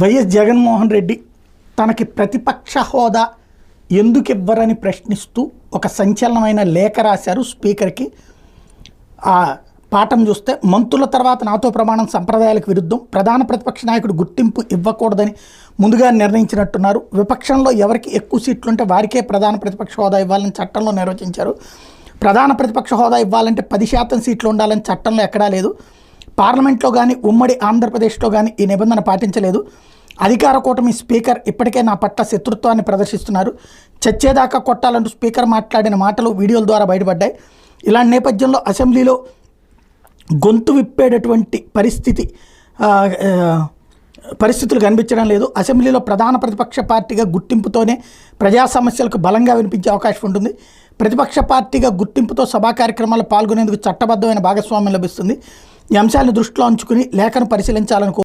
YS Jaganmohan Reddy తనకి ప్రతిపక్ష హోదా ఎందుకు ఇవ్వరని ప్రశ్నిస్తూ ఒక సంచలనమైన లేఖ రాశారు స్పీకర్కి. ఆ పాఠం చూస్తే మంత్రుల తర్వాత నాతో ప్రమాణం సంప్రదాయాలకు విరుద్ధం ప్రధాన ప్రతిపక్ష నాయకుడు గుర్తింపు ఇవ్వకూడదని ముందుగా నిర్ణయించినట్టున్నారు. విపక్షంలో ఎవరికి ఎక్కువ సీట్లు ఉంటే వారికే ప్రధాన ప్రతిపక్ష హోదా ఇవ్వాలని చట్టంలో నిర్వచించారు. ప్రధాన ప్రతిపక్ష హోదా ఇవ్వాలంటే పది శాతం సీట్లు ఉండాలని చట్టంలో ఎక్కడా లేదు. పార్లమెంట్లో కానీ ఉమ్మడి ఆంధ్రప్రదేశ్లో కానీ ఈ నిబంధన పాటించలేదు. అధికార కూటమి స్పీకర్ ఇప్పటికే నా పట్ల శత్రుత్వాన్ని ప్రదర్శిస్తున్నారు. చచ్చేదాకా కొట్టాలంటూ స్పీకర్ మాట్లాడిన మాటలు వీడియోల ద్వారా బయటపడ్డాయి. ఇలాంటి నేపథ్యంలో అసెంబ్లీలో గొంతు విప్పేటటువంటి పరిస్థితి పరిస్థితులు కనిపించడం లేదు. అసెంబ్లీలో ప్రధాన ప్రతిపక్ష పార్టీగా గుర్తింపుతోనే ప్రజా సమస్యలకు బలంగా వినిపించే అవకాశం ఉంటుంది. ప్రతిపక్ష పార్టీగా గుర్తింపుతో సభా కార్యక్రమాల్లో పాల్గొనేందుకు చట్టబద్ధమైన భాగస్వామ్యం లభిస్తుంది. ఈ అంశాలను దృష్టిలో ఉంచుకుని లేఖను పరిశీలించాలను